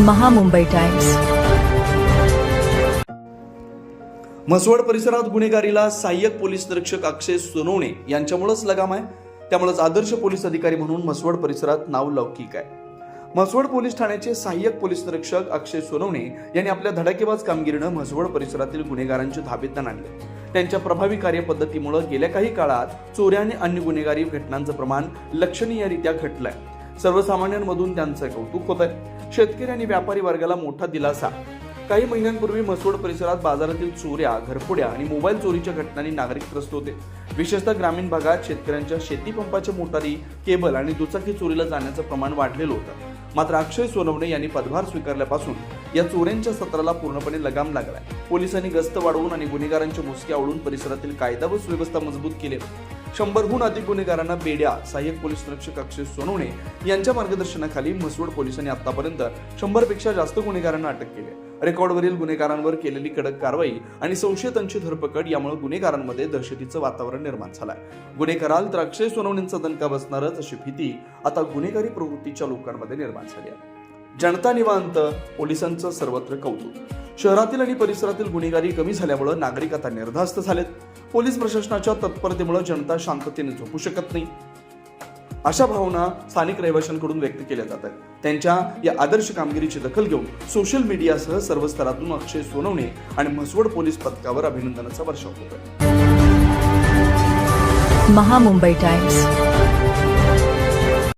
Maha Mumbai times. Mhaswad परिसरात गुन्हेगारीला सहाय्यक पोलीस निरीक्षक अक्षय सोनवणे यांच्यामुळेच लगाम आहे. त्यामुळेच आदर्श पोलीस अधिकारी म्हणून म्हसवड परिसरात नाव लौकिक आहे. म्हसवड पोलीस ठाण्याचे सहाय्यक पोलीस निरीक्षक अक्षय सोनवणे यांनी आपल्या धडाकेबाज कामगिरीनं म्हसवड परिसरातील गुन्हेगारांचे धाबेतन आणले त्यांच्या प्रभावी कार्यपद्धतीमुळे गेल्या काही काळात चोऱ्या आणि अन्य गुन्हेगारी घटनांचं प्रमाण लक्षणीयरित्या घटलंय. सर्वसामान्यांमधून त्यांचं कौतुक होत आहे. शेतकरी आणि व्यापारी वर्गाला मोठा दिलासा. काही महिन्यांपूर्वी मसवड परिसरात बाजारातील चोऱ्या घरफोड्या आणि मोबाईल चोरीच्या घटनांनी नागरिक त्रस्त होते. विशेषतः ग्रामीण भागात शेतकऱ्यांच्या शेती पंपाच्या मोटारी केबल आणि दुचाकी चोरीला जाण्याचं प्रमाण वाढलेलं होतं. मात्र अक्षय सोनवणे यांनी पदभार स्वीकारल्यापासून या चोऱ्यांच्या सत्राला पूर्णपणे लगाम लागलाय. पोलिसांनी गस्त वाढवून आणि गुन्हेगारांचे मुसके आवडून परिसरातील कायदा व सुव्यवस्था मजबूत केली. शंभरहून अधिक गुन्हेगारांना बेड्या सहाय्यक पोलीस निरीक्षक अक्षय सोनवणे यांच्या मार्गदर्शनाखाली म्हसवड पोलिसांनी आतापर्यंत शंभरपेक्षा जास्त गुन्हेगारांना अटक केली रेकॉर्डवरील गुन्हेगारांवर केलेली कडक कारवाई आणि संशयितांची धरपकड यामुळे गुन्हेगारांमध्ये दहशतीचं वातावरण निर्माण झालंय. गुन्हे कराल तर अक्षय सोनवणेंचा दणका बसणारच अशी भीती आता गुन्हेगारी प्रवृत्तीच्या लोकांमध्ये निर्माण झाली आहे. जनता निवांत पोलिसांचं सर्वत्र कौतुक शहरातील आणि परिसरातील गुन्हेगारी कमी झाल्यामुळे नागरिक आता निर्धास्त झालेत. पोलीस प्रशासनाच्या तत्परतेमुळे जनता शांततेने झोपू शकत नाही. अशा भावना स्थानिक रहिवाशांकडून व्यक्त केल्या जातात त्यांच्या या आदर्श कामगिरीची दखल घेऊन सोशल मीडियासह सर्व स्तरातून अक्षय सोनवणे आणि म्हसवड पोलीस पथकावर अभिनंदनाचा वर्षाव होतोय. महामुंबई टाइम्स.